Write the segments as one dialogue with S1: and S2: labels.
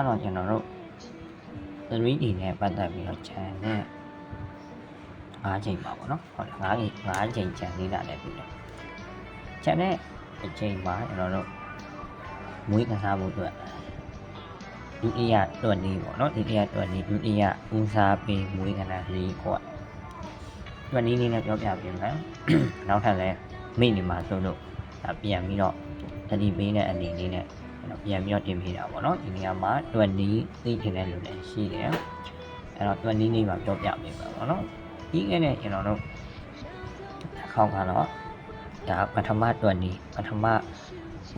S1: ကဲဒါကတော့ကျွန်တော်တို့ 3D နဲ့ပတ်သက်ပြီးတော့ခြံနဲ့၅ချိန်ပါပေါ့နော်ဟုတ်တယ်၅ချိန်၅ချိန်ခြံလေးတာလည်းပြီးတယ်ခြံနဲ့အချိန်မှာကျွန်တော်တို့မွေးကစားဖို့အတွက်ဒုတိယတွက်နေပေါ့နော်ဒုတိယတွက်နေဒုတိယဦးစားပေးမွေးကစားလေးခွက်တွက်နေလေးနဲ့ပြောပြပေးမယ်နောက်ထပ်လည်းမိနေမှာဆိုလို့ဒါပြန်ပြီးတော့တတိပေးတဲ့အနေလေးနဲ့ ကျွန်တော်ပြန်ပြီးတော့တင်ပေးတာပေါ့နော်ဒီနေရာမှာတွက်နေသိချင်တဲ့လူလည်းရှိတယ်အဲ့တော့တွက်နေလေးမှာပြောပြပေးပါပေါ့နော်ဒီကနေ့ကျွန်တော်တို့ခေါင်းကတော့ဒါပထမတွက်နေပထမ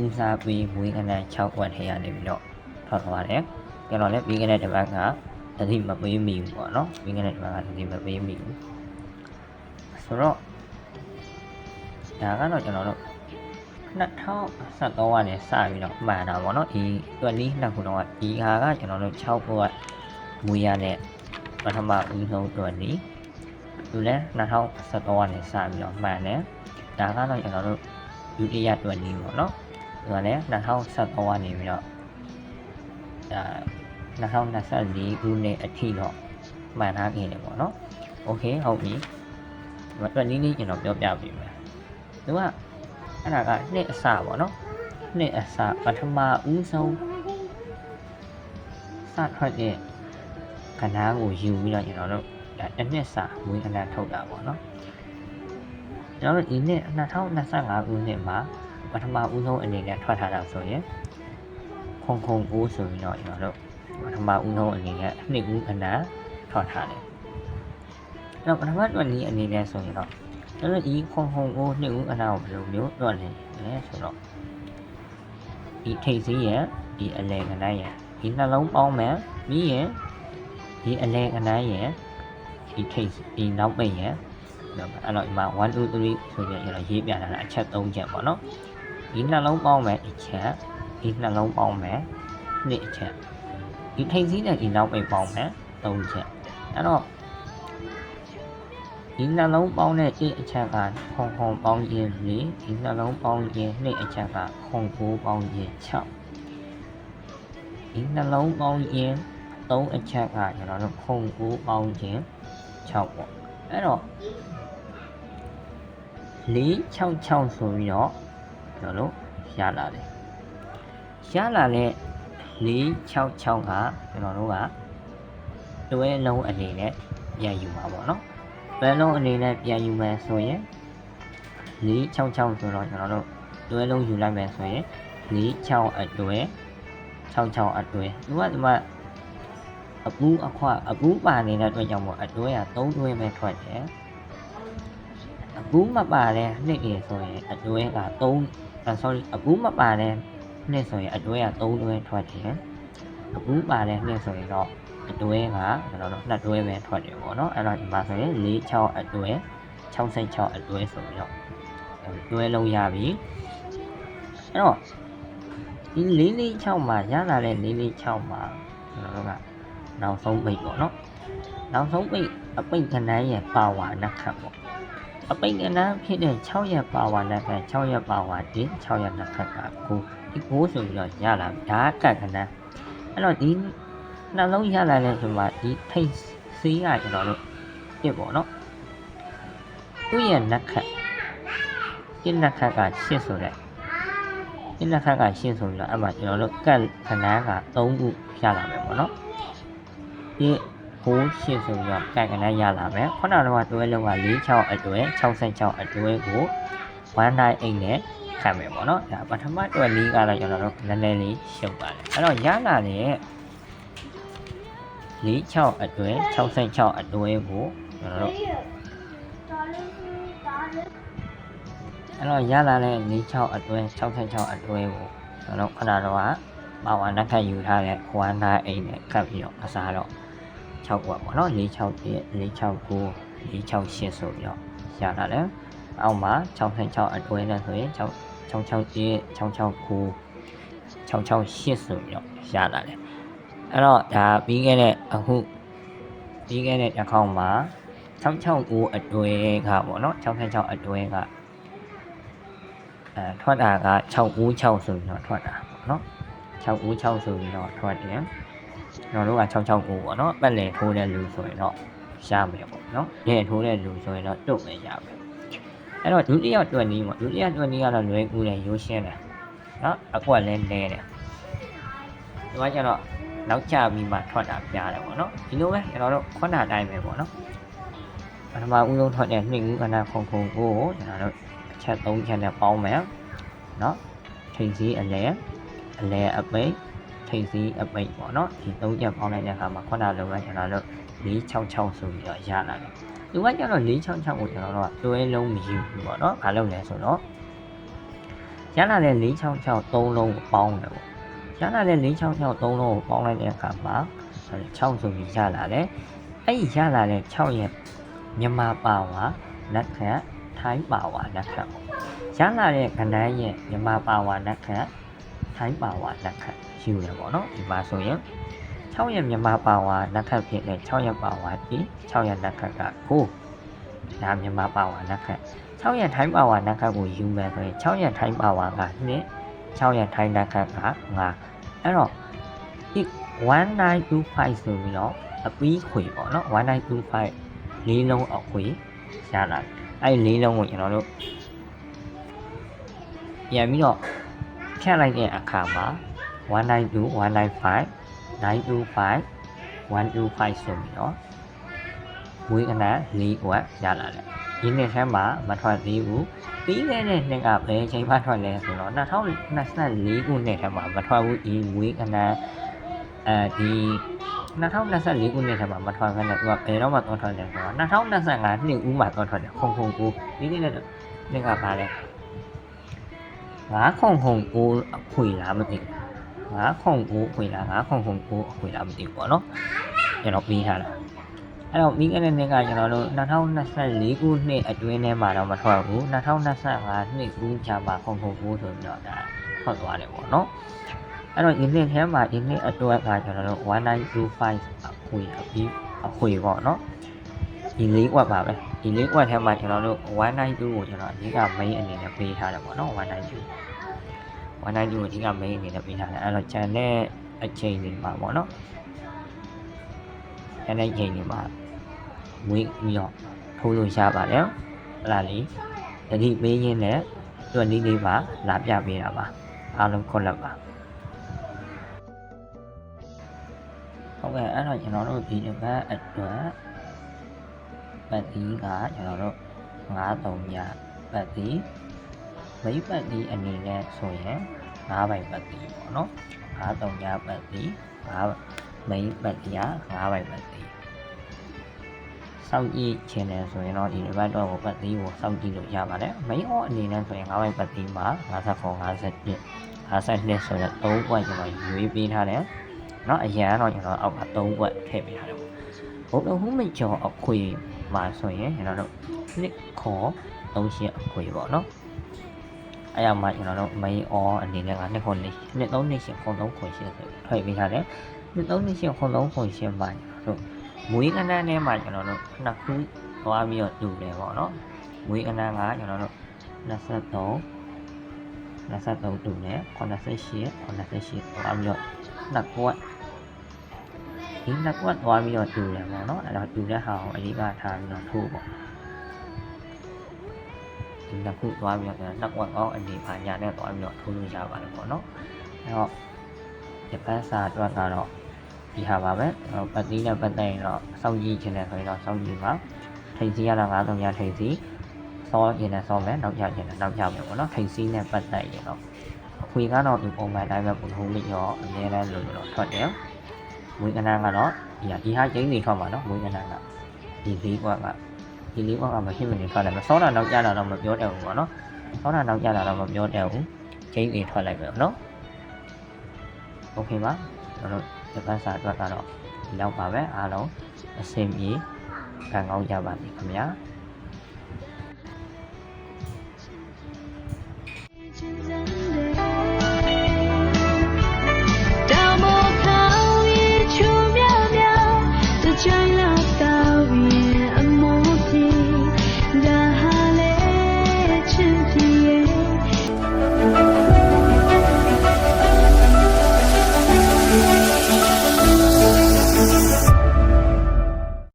S1: ဦးစားပေးမွေးကနန်း6ခွက်ထဲရနေပြီးတော့ထွက်သွားတယ်ကျွန်တော်လည်းပြီးခဲ့တဲ့တစ်ပတ်ကတတိမပေးမိဘူးပေါ့နော်ပြီးခဲ့တဲ့တစ်ပတ်ကတတိမပေးမိဘူးဆိုတော့ဒါကတော့ကျွန်တော်တို့ 2013ကနေစပြီးတော့မှန်တာပေါ့နော်ဒီတွက်လေးနှစ်ခုတော့ဒီဟာကကျွန်တော်တို့6ခုကမွေးရတဲ့ပထမဦးဆုံးတွက်လေးသူလည်း2013ကနေစပြီးတော့မှန်တယ်ဒါကတော့ကျွန်တော်တို့ဒုတိယတွက်လေးပေါ့နော်သူကလည်း2013ကနေပြီးတော့ဒါ2024ခုနှစ်အထိတော့မှန်ထားခဲ့တယ်ပေါ့နော်โอเคဟုတ်ပြီဒီမှာတွက်လေးလေးကျွန်တော်ပြောပြပေးမယ်သူက အဲ့ဒါကနှစ်အစပေါ့နော်နှစ်အစပထမဦးဆုံးစထွက်တဲ့ကဏ္ဍကိုယူပြီးတော့ကျွန်တော်တို့ဒါတစ်နှစ်စာမွေးကဏ္ဍထုတ်တာပေါ့နော်ကျွန်တော်တို့ဒီနှစ်2025ခုနှစ်မှာပထမဦးဆုံးအနေနဲ့ထွက်ထားတာဆိုရင်ခုံခုံကိုဆိုပြီးတော့ကျွန်တော်တို့ပထမဦးဆုံးအနေနဲ့နှစ်ဦးကဏ္ဍထွက်ထားတယ်အဲ့တော့ပထမတွက်နည်းအနေနဲ့ဆိုရင်တော့ ကျွန်တော်ဒီခုံခုံကိုနှစ်ဦးကဏ္ဍကိုဘယ်လိုမျိုးတွက်နေလဲဆိုတော့ဒီထိတ်စည်းရဲ့ဒီအလဲကဏ္ဍရဲ့ဒီနှလုံးပေါင်းမယ်ပြီးရင်ဒီအလဲကဏ္ဍရဲ့ဒီထိတ်ဒီနောက်ပိတ်ရဲ့အဲ့တော့ဒီမှာ1 2 3ဆိုပြီးတော့ရေးပြထားတာအချက်3ချက်ပေါ့နော်ဒီနှလုံးပေါင်းမယ်အချက် ဒီနှလုံးပေါင်းမယ်နှစ်အချက်ဒီထိတ်စည်းနဲ့ဒီနောက်ပိတ်ပေါင်းမယ်3ချက်အဲ့တော့ဒီနှလုံးပေါင်းတဲ့1အချက်ကခုံခုံပေါင်းရင်4ဒီနှလုံးပေါင်းရင်2အချက်ကခုံ9ပေါင်းရင်6ဒီနှလုံးပေါင်းရင်3အချက်ကကျွန်တော်တို့ခုံ9ပေါင်းရင်6ပေါ့အဲ့တော့466ဆိုပြီးတော့ကျွန်တော်တို့ရလာတယ်ရလာတဲ့466ကကျွန်တော်တို့ကတွဲလုံးအနေနဲ့ပြန်ယူမှာပေါ့နော် တွဲလုံးအနေနဲ့ပြန်ယူမယ်ဆိုရင်466ဆိုတော့ကျွန်တော်တို့တွဲလုံးယူလိုက်မယ်ဆိုရင်46အတွဲ66အတွဲဒီကဒီမှာအပူးအခွအပူးပါနေတဲ့အတွက်ကြောင့်မို့အတွဲက3တွဲပဲထွက်တယ်အပူးမပါတဲ့နှစ်ရေဆိုရင်အတွဲက3 sorry အပူးမပါတဲ့နှစ်ဆိုရင်အတွဲက3တွဲထွက်တယ်အပူးပါတဲ့နှစ်ဆိုရင်တော့ အတွဲကကျွန်တော်တို့နှစ်တွဲပဲထွက်တယ်ပေါ့နော်အဲ့တော့ဒီမှာဆိုရင်46အတွဲ66အတွဲဆိုပြီးတော့တွဲလုံးရပြီအဲ့တော့ဒီ446မှာရလာတဲ့446မှာကျွန်တော်တို့ကနောက်ဆုံးပိတ်ပေါ့နော်နောက်ဆုံးပိတ်အပိတ်ခဏန်းရဲ့ပါဝါနက်ခတ်ပေါ့အပိတ်ခဏန်းဖြစ်တဲ့6ရက်ပါဝါနက်ခတ်6ရက်ပါဝါဒီ6ရက်နက်ခတ်ကကိုဒီကိုဆိုပြီးတော့ရလာဒါကတ်ခဏန်းအဲ့တော့ဒီ နှလုံးရလာတဲ့ဆိုမှဒီထိတ်စီးကကျွန်တော်တို့ပြစ်ပေါ့နော်သူ့ရဲ့နက်ခတ်ပြစ်နက်ခတ်က8ဆိုတဲ့ပြစ်နက်ခတ်က8ဆိုပြီးတော့အဲ့မှာကျွန်တော်တို့ကတ်ခဏန်းက3ခုရလာမယ်ပေါ့နော်ဒီဟိုးရှင်းဆိုပြီးတော့ကတ်ကနန်းရလာမယ်ခုနကတော့တွဲလုံးက46အတွဲ66အတွဲကို198နဲ့ခံမယ်ပေါ့နော်ဒါပထမတွဲလေးကတော့ကျွန်တော်တို့နည်းနည်းလေးရှုပ်ပါတယ်အဲ့တော့ရလာတဲ့ 46အတွဲ66အတွဲကိုကျွန်တော်တို့အဲ့တော့ရလာတဲ့46အတွဲ66အတွဲကိုကျွန်တော်တို့ခုနကတော့ပါဝါနှက်ခတ်ယူထားတဲ့198နဲ့ကပ်ပြီးတော့အစားတော့6ကွက်ပေါ့နော်46ပြည့်46 9 468ဆိုပြီးတော့ရလာတယ်။အောက်မှာ66အတွဲနဲ့ဆိုရင်6 66ပြည့်669 668ဆိုပြီးတော့ရလာတယ်။ အဲ့တော့ဒါပြီးခဲ့တဲ့အခုပြီးခဲ့တဲ့တစ်ခေါက်မှာ669အတွဲကပေါ့နော်66အတွဲကအဲထွက်တာက696ဆိုပြီးတော့ထွက်တာပေါ့နော်6ဦး6ဆိုပြီးတော့ထွက်တယ်ကျွန်တော်တို့က669ပေါ့နော်ပတ်လည်ထိုးတဲ့လူဆိုရင်တော့ရှားမယ်ပေါ့နော်ညထိုးတဲ့လူဆိုရင်တော့တုတ်မယ်ရမယ်အဲ့တော့ဒုတိယတွက်နည်းပေါ့ဒုတိယတွက်နည်းကတော့လွယ်ကူတယ်ရိုးရှင်းတယ်နော်အကွက်လည်းနဲတယ်ဒီမှာကျတော့ နောက်ကျပြီးမှထွက်တာပြရတယ်ပေါ့နော်ဒီလိုပဲကျွန်တော်တို့ခုနအတိုင်းပဲပေါ့နော်ပထမဦးဆုံးထွက်တဲ့နှစ်ဦးကနာခုံခုံကိုကျွန်တော်တို့အချက်၃ချက်နဲ့ပေါင်းမယ်နော်ထိပ်စည်းအလဲအလဲအပိတ်ထိပ်စည်းအပိတ်ပေါ့နော်ဒီ၃ချက်ပေါင်းလိုက်တဲ့အခါမှာခုနလိုပဲကျွန်တော်တို့466ဆိုပြီးတော့ရလာတယ်ဒီကကျတော့466ကိုကျွန်တော်တို့ကတွဲလုံးမယူဘူးပေါ့နော်ဘာလို့လဲဆိုတော့ရလာတဲ့466သုံးလုံးကိုပေါင်းတယ်ပေါ့ ရလာတဲ့466သုံးလုံးကိုပေါင်းလိုက်တဲ့အခါမှာ6ဆိုပြီးရလာတယ်အဲ့ဒီရလာတဲ့6ရဲ့မြန်မာပါဝါလက်ခတ်ထိုင်းပါဝါလက်ခတ်ပေါ့ရလာတဲ့ကဏ္ဍရဲ့မြန်မာပါဝါလက်ခတ်ထိုင်းပါဝါလက်ခတ်ယူတယ်ပေါ့နော်ဒီမှာဆိုရင်6ရဲ့မြန်မာပါဝါလက်ခတ်ဖြစ်တဲ့6ရဲ့ပါဝါဒီ6ရဲ့လက်ခတ်က9ဒါမြန်မာပါဝါလက်ခတ်6ရဲ့ထိုင်းပါဝါလက်ခတ်ကိုယူမယ်ဆိုရင်6ရဲ့ထိုင်းပါဝါက2 6ရဲ့ထိုင်းလက်ခတ်က5အဲ့တော့ဒီ1925ဆိုပြီးတော့အပီးခွေပေါ့နော်1925လေးလုံးအခွေရလာတယ်အဲ့ဒီလေးလုံးကိုကျွန်တော်တို့ပြန်ပြီးတော့ဖြတ်လိုက်တဲ့အခါမှာ192 195 925 125ဆိုပြီးတော့ဝေးကန၄ဝက်ရလာတယ် ဒီနှစ်ထဲမှာမထွက်သေးဘူးပြီးခဲ့တဲ့နှစ်ကဘယ်အချိန်မှထွက်လဲဆိုတော့2024ခုနှစ်ထဲမှာမထွက်ဘူးဒီဝေးကနအဲဒီ2024ခုနှစ်ထဲမှာမထွက်ဘဲနဲ့သူကဘယ်တော့မှသွားထွက်လဲဆိုတော့2025နှစ်ဦးမှာသွားထွက်တယ်ခုံခုံကိုပြီးခဲ့တဲ့နှစ်ကပါလဲငါခုံခုံကိုအခွေလားမသိဘူးငါခုံကိုအခွေလားငါခုံခုံကိုအခွေလားမသိဘူးပေါ့နော်ကျွန်တော်ပြီးထားတာ အဲ့တော့ပြီးခဲ့တဲ့နှစ်ကကျွန်တော်တို့2024ခုနှစ်အတွင်းထဲမှာတော့မထွက်ဘူး2025နှစ်ဦးချာမှာခုံခုံကိုဆိုပြီးတော့ဒါထွက်သွားတယ်ပေါ့နော်အဲ့တော့ဒီနှစ်ထဲမှာဒီနှစ်အတွက်ကကျွန်တော်တို့1925အခွေအပြီးအခွေပေါ့နော်ဒီလေးကွက်ပါပဲဒီလေးကွက်ထဲမှာကျွန်တော်တို့192ကိုကျွန်တော်အဓိက main အနေနဲ့ပေးထားတယ်ပေါ့နော်192 192ကိုအဓိက main အနေနဲ့ပေးထားတယ်အဲ့တော့ channel အချိန်တွေမှာပေါ့နော် channel အချိန်တွေမှာ ဝေးပြီးတော့ထိုးလို့ရပါတယ်အဲ့ဒါလေးတတိပေးရင်းနဲ့သူကနီးလေးပါလာပြပေးတာပါအားလုံးခွန်လက်ပါဟုတ်ကဲ့အဲ့တော့ကျွန်တော်တို့ဒီတစ်ပတ်အတွက်ပတ်တီးကကျွန်တော်တို့93ညပတ်တီးမိတ်ပတ်တီးအနေနဲ့ဆိုရင်9ပိုင်ပတ်တီးပေါ့နော်93ညပတ်တီး9မိတ်ပတ်တီးက9ပိုင်ပတ်တီး စောင့်ကြည့်ချင်တယ်ဆိုရင်တော့ဒီတစ်ပတ်တော့ပတ်တီးကိုစောင့်ကြည့်လို့ရပါတယ်မိတ်အော့အနေနဲ့ဆိုရင်9ပိုင်ပတ်တီးမှာ54 51 52ဆိုတော့3ပွိုင်းကျွန်တော်ရွေးပေးထားတယ်เนาะအရန်တော့ကျွန်တော်အောက်က3ပွက်ထည့်ပေးထားတယ်ပေါ့ဘုတ်တော်ဟုမိတ်ကျော်အခွေမှာဆိုရင်ကျွန်တော်တို့နှစ်ခေါ်3ရှင်းအခွေပေါ့เนาะအဲ့ရမှာကျွန်တော်တို့ main on အနေနဲ့ကနှစ်ခေါ်နှစ်နှစ်3နှစ်ရှင်းခုံ3ခွေရှင်းဆိုထည့်ပေးထားတယ်နှစ်3နှစ်ရှင်းခုံ3ခွေရှင်းမှာကျွန်တော်တို့ မွေးကနန်းထဲမှာကျွန်တော်တို့နှစ်ခုသွားပြီးတော့တူတယ်ပေါ့နော်မွေးကနန်းကကျွန်တော်တို့23 23တူတယ်88 88သွားပြီးတော့နှစ်ကွက်ဒီနှစ်ကွက်သွားပြီးတော့တူတယ်ပေါ့နော်အဲ့တော့တူတဲ့ဟာကိုအဓိကထားပြီးတော့ထိုးပေါ့ဒီနှစ်ခုသွားပြီးတော့နှစ်ကွက်ကောင်းအနေပါညာနဲ့သွားပြီးတော့ထိုးလို့ရပါတယ်ပေါ့နော်အဲ့တော့ဂျပန်စာအတွက်ကတော့ ဒီဟာပါပဲပတ်သီးနဲ့ပတ်သက်ရင်တော့စောင့်ကြည့်ခြင်းနဲ့ဆိုရင်တော့စောင့်ကြည့်ပါထိတ်စီရတာ9000ရထိတ်စီစောရင်လည်းစောမယ်နောက်ကျရင်လည်းနောက်ကျမယ်ပေါ့နော်ထိတ်စီနဲ့ပတ်သက်ရင်တော့အခွေကတော့ဒီပုံမှန်တိုင်းပဲပုံထုံးလေးရောအများနဲ့လို့တော့ထွက်တယ်မွေးကနန်းကတော့ဒီဟာဒီဟာကျင်းနေထွက်မှာနော်မွေးကနန်းကဒီလေးကွက်ကဒီလေးကွက်ကမရှိမနေထွက်လိုက်မယ်စောတာနောက်ကျတာတော့မပြောတတ်ဘူးပေါ့နော်စောတာနောက်ကျတာတော့မပြောတတ်ဘူးကျင်းနေထွက်လိုက်မယ်နော်โอเคပါကျွန်တော် ဂျပန်စာအတွက်ကတော့ဒီလောက်ပါပဲအားလုံးအဆင်ပြေခံကောင်းကြပါစေခင်ဗျာ